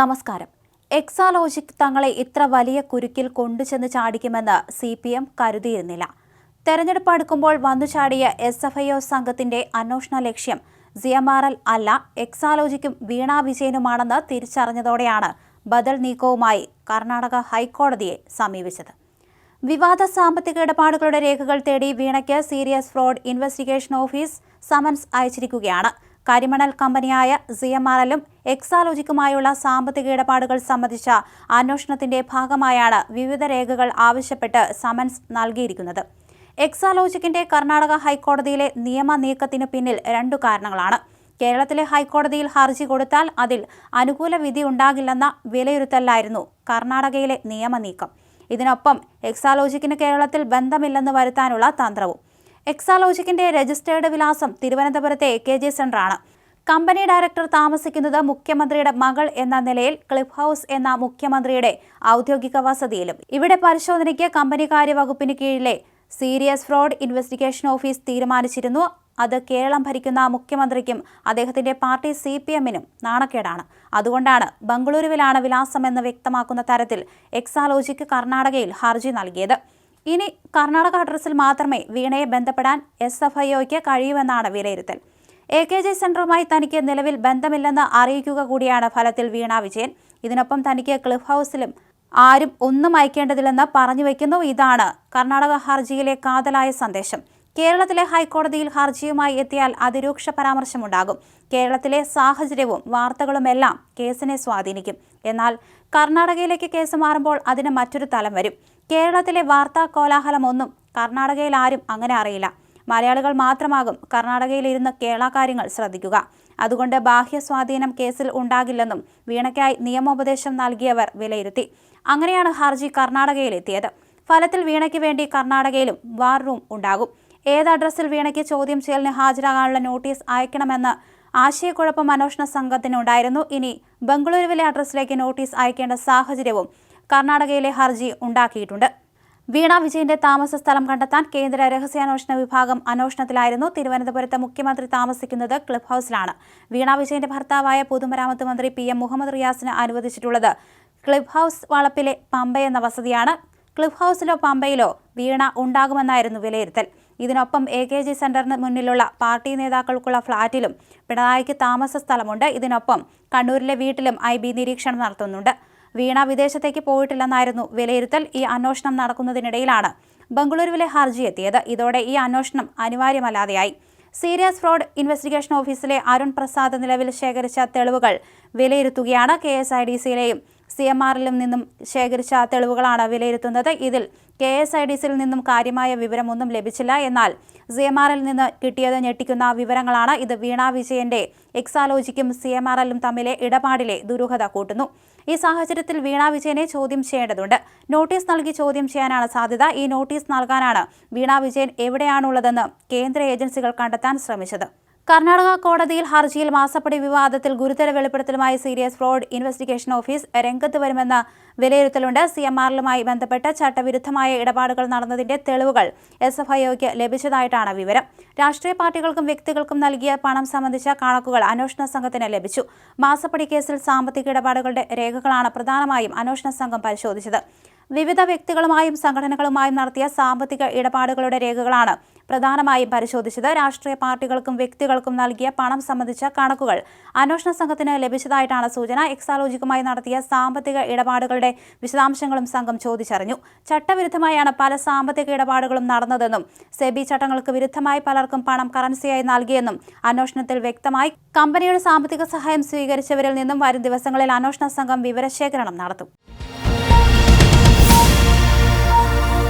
നമസ്കാരം. എക്സാലോജിക് തങ്ങളെ ഇത്ര വലിയ കുരുക്കിൽ കൊണ്ടുചെന്ന് ചാടിക്കുമെന്ന് സി പി എം കരുതിയിരുന്നില്ല. തെരഞ്ഞെടുപ്പ് അടുക്കുമ്പോൾ വന്നു ചാടിയ എസ് എഫ് ഐ ഒ സംഘത്തിന്റെ അന്വേഷണ ലക്ഷ്യം സിഎംആർഎൽ അല്ല എക്സാലോജിക്കും വീണാ വിജയനുമാണെന്ന് തിരിച്ചറിഞ്ഞതോടെയാണ് ബദൽ നീക്കവുമായി കർണാടക ഹൈക്കോടതിയെ സമീപിച്ചത്. വിവാദ സാമ്പത്തിക ഇടപാടുകളുടെ രേഖകൾ തേടി വീണയ്ക്ക് serious fraud investigation office summons അയച്ചിരിക്കുകയാണ്. കരിമണൽ കമ്പനിയായ സിഎംആർഎല്ലും എക്സാലോജിക്കുമായുള്ള സാമ്പത്തിക ഇടപാടുകൾ സംബന്ധിച്ച അന്വേഷണത്തിന്റെ ഭാഗമായാണ് വിവിധ രേഖകൾ ആവശ്യപ്പെട്ട് സമൻസ് നൽകിയിരിക്കുന്നത്. എക്സാലോജിക്കിന്റെ കർണാടക ഹൈക്കോടതിയിലെ നിയമ നീക്കത്തിനു പിന്നിൽ രണ്ടു കാരണങ്ങളാണ്. കേരളത്തിലെ ഹൈക്കോടതിയിൽ ഹർജി കൊടുത്താൽ അതിൽ അനുകൂല വിധി ഉണ്ടാകില്ലെന്ന വിലയിരുത്തലായിരുന്നു കർണാടകയിലെ നിയമ നീക്കം. ഇതിനൊപ്പം എക്സാലോജിക്കിന് കേരളത്തിൽ ബന്ധമില്ലെന്ന് വരുത്താനുള്ള തന്ത്രവും എക്സാലോജിക്കിന്റെ രജിസ്റ്റേർഡ് വിലാസം തിരുവനന്തപുരത്തെ എ കെ ജി സെന്ററാണ്. കമ്പനി ഡയറക്ടർ താമസിക്കുന്നത് മുഖ്യമന്ത്രിയുടെ മകൾ എന്ന നിലയിൽ ക്ലിഫ് ഹൗസ് എന്ന മുഖ്യമന്ത്രിയുടെ ഔദ്യോഗിക വസതിയിലും. ഇവിടെ പരിശോധനയ്ക്ക് കമ്പനി കാര്യവകുപ്പിന് കീഴിലെ സീരിയസ് ഫ്രോഡ് ഇൻവെസ്റ്റിഗേഷൻ ഓഫീസ് തീരുമാനിച്ചിരുന്നു. അത് കേരളം ഭരിക്കുന്ന മുഖ്യമന്ത്രിക്കും അദ്ദേഹത്തിന്റെ പാർട്ടി സി പി എമ്മിനും നാണക്കേടാണ്. അതുകൊണ്ടാണ് ബംഗളൂരുവിലാണ് വിലാസമെന്ന് വ്യക്തമാക്കുന്ന തരത്തിൽ എക്സാലോജിക്ക് കർണാടകയിൽ ഹർജി നൽകിയത്. ഇനി കർണാടക അഡ്രസ്സിൽ മാത്രമേ വീണയെ ബന്ധപ്പെടാൻ എസ് എഫ് ഐ ഒക്ക് കഴിയുമെന്നാണ് വിലയിരുത്തൽ. എ കെ ജെ സെന്ററുമായി തനിക്ക് നിലവിൽ ബന്ധമില്ലെന്ന് അറിയിക്കുക കൂടിയാണ് ഫലത്തിൽ വീണ വിജയൻ. ഇതിനൊപ്പം തനിക്ക് ക്ലിഫ് ഹൗസിലും ആരും ഒന്നും അയക്കേണ്ടതില്ലെന്ന് പറഞ്ഞു വയ്ക്കുന്നു ഇതാണ് കർണാടക ഹർജിയിലെ കാതലായ സന്ദേശം. കേരളത്തിലെ ഹൈക്കോടതിയിൽ ഹർജിയുമായി എത്തിയാൽ അതിരൂക്ഷ പരാമർശമുണ്ടാകും. കേരളത്തിലെ സാഹചര്യവും വാർത്തകളുമെല്ലാം കേസിനെ സ്വാധീനിക്കും. എന്നാൽ കർണാടകയിലേക്ക് കേസ് മാറുമ്പോൾ അതിന് മറ്റൊരു തലം വരും. കേരളത്തിലെ വാർത്താ കോലാഹലമൊന്നും കർണാടകയിൽ ആരും അങ്ങനെ അറിയില്ല. മലയാളികൾ മാത്രമാകും കർണാടകയിൽ ഇരുന്ന് കേരള ശ്രദ്ധിക്കുക. അതുകൊണ്ട് ബാഹ്യ സ്വാധീനം കേസിൽ ഉണ്ടാകില്ലെന്നും വീണയ്ക്കായി നിയമോപദേശം നൽകിയവർ വിലയിരുത്തി. അങ്ങനെയാണ് ഹർജി കർണാടകയിലെത്തിയത്. ഫലത്തിൽ വീണയ്ക്ക് വേണ്ടി കർണാടകയിലും വാർ റൂം ഉണ്ടാകും. ഏത് അഡ്രസ്സിൽ വീണയ്ക്ക് ചോദ്യം ചെയ്യലിന് ഹാജരാകാനുള്ള നോട്ടീസ് അയക്കണമെന്ന് ആശയക്കുഴപ്പം അന്വേഷണ സംഘത്തിനുണ്ടായിരുന്നു. ഇനി ബംഗളൂരുവിലെ അഡ്രസ്സിലേക്ക് നോട്ടീസ് അയക്കേണ്ട സാഹചര്യവും കർണാടകയിലെ ഹർജി ഉണ്ടാക്കിയിട്ടുണ്ട്. വീണ വിജയന്റെ താമസ സ്ഥലം കണ്ടെത്താൻ കേന്ദ്ര രഹസ്യാന്വേഷണ വിഭാഗം അന്വേഷണത്തിലായിരുന്നു. തിരുവനന്തപുരത്ത് മുഖ്യമന്ത്രി താമസിക്കുന്നത് ക്ലബ് ഹൗസിലാണ്. വീണ വിജയന്റെ ഭർത്താവായ പൊതുമരാമത്ത് മന്ത്രി പി എം മുഹമ്മദ് റിയാസിന് അനുവദിച്ചിട്ടുള്ളത് ക്ലബ് ഹൗസ് വളപ്പിലെ പമ്പ എന്ന വസതിയാണ്. ക്ലിഫ് ഹൗസിലോ പമ്പയിലോ വീണ ഉണ്ടാകുമെന്നായിരുന്നു വിലയിരുത്തൽ. ഇതിനൊപ്പം എ കെ ജി സെന്ററിന് മുന്നിലുള്ള പാർട്ടി നേതാക്കൾക്കുള്ള ഫ്ളാറ്റിലും പിണറായിക്ക് താമസ സ്ഥലമുണ്ട്. ഇതിനൊപ്പം കണ്ണൂരിലെ വീട്ടിലും ഐ ബി നിരീക്ഷണം നടത്തുന്നുണ്ട്. വീണ വിദേശത്തേക്ക് പോയിട്ടില്ലെന്നായിരുന്നു വിലയിരുത്തൽ. ഈ അന്വേഷണം നടക്കുന്നതിനിടയിലാണ് ബംഗളൂരുവിലെ ഹർജി എത്തിയത്. ഇതോടെ ഈ അന്വേഷണം അനിവാര്യമല്ലാതെയായി. സീരിയസ് ഫ്രോഡ് ഇൻവെസ്റ്റിഗേഷൻ ഓഫീസിലെ അരുൺ പ്രസാദ് നിലവിൽ ശേഖരിച്ച തെളിവുകൾ വിലയിരുത്തുകയാണ് കെ എസ് ഐ ഡി സിയിലെയും സി എം ആറിലും നിന്നും ശേഖരിച്ച തെളിവുകളാണ് വിലയിരുത്തുന്നത്. ഇതിൽ കെ എസ് ഐ ഡി സിയിൽ നിന്നും കാര്യമായ വിവരമൊന്നും ലഭിച്ചില്ല. എന്നാൽ സി എം ആറിൽ നിന്ന് കിട്ടിയത് ഞെട്ടിക്കുന്ന വിവരങ്ങളാണ്. ഇത് വീണ വിജയന്റെ എക്സാലോജിക്കും സി എം ആർ എല്ലും തമ്മിലെ ഇടപാടിലെ ദുരൂഹത കൂട്ടുന്നു. ഈ സാഹചര്യത്തിൽ വീണ വിജയനെ ചോദ്യം ചെയ്യേണ്ടതുണ്ട്. നോട്ടീസ് നൽകി ചോദ്യം ചെയ്യാനാണ് സാധ്യത. ഈ നോട്ടീസ് നൽകാനാണ് വീണ വിജയൻ എവിടെയാണുള്ളതെന്ന് കേന്ദ്ര ഏജൻസികൾ കണ്ടെത്താൻ ശ്രമിച്ചത്. കർണാടക കോടതിയിൽ ഹർജിയിൽ മാസപ്പടി വിവാദത്തിൽ ഗുരുതര വെളിപ്പെടുത്തലുമായി സീരിയസ് ഫ്രോഡ് ഇൻവെസ്റ്റിഗേഷൻ ഓഫീസ് രംഗത്ത് വരുമെന്ന വിലയിരുത്തലുണ്ട്. സി എം ആറിലുമായി ബന്ധപ്പെട്ട് ചട്ടവിരുദ്ധമായ ഇടപാടുകൾ നടന്നതിന്റെ തെളിവുകൾ എസ് എഫ് ഐഒക്ക് ലഭിച്ചതായിട്ടാണ് വിവരം. രാഷ്ട്രീയ പാർട്ടികൾക്കും വ്യക്തികൾക്കും നൽകിയ പണം സംബന്ധിച്ച കണക്കുകൾ അന്വേഷണ സംഘത്തിന് ലഭിച്ചു. മാസപ്പടി കേസിൽ സാമ്പത്തിക ഇടപാടുകളുടെ രേഖകളാണ് പ്രധാനമായും അന്വേഷണ സംഘം പരിശോധിച്ചത്. വിവിധ വ്യക്തികളുമായും സംഘടനകളുമായും നടത്തിയ സാമ്പത്തിക ഇടപാടുകളുടെ രേഖകളാണ് പ്രധാനമായും പരിശോധിച്ചത്. രാഷ്ട്രീയ പാർട്ടികൾക്കും വ്യക്തികൾക്കും നൽകിയ പണം സംബന്ധിച്ച കണക്കുകൾ അന്വേഷണ സംഘത്തിന് ലഭിച്ചതായിട്ടാണ് സൂചന. എക്സാലോജിക്കുമായി നടത്തിയ സാമ്പത്തിക ഇടപാടുകളുടെ വിശദാംശങ്ങളും സംഘം ചോദിച്ചറിഞ്ഞു. ചട്ടവിരുദ്ധമായാണ് പല സാമ്പത്തിക ഇടപാടുകളും നടന്നതെന്നും സെബി ചട്ടങ്ങൾക്ക് വിരുദ്ധമായി പലർക്കും പണം കറൻസിയായി നൽകിയെന്നും അന്വേഷണത്തിൽ വ്യക്തമായി. കമ്പനിയുടെ സാമ്പത്തിക സഹായം സ്വീകരിച്ചവരിൽ നിന്നും വരും ദിവസങ്ങളിൽ അന്വേഷണ സംഘം വിവരശേഖരണം നടത്തും.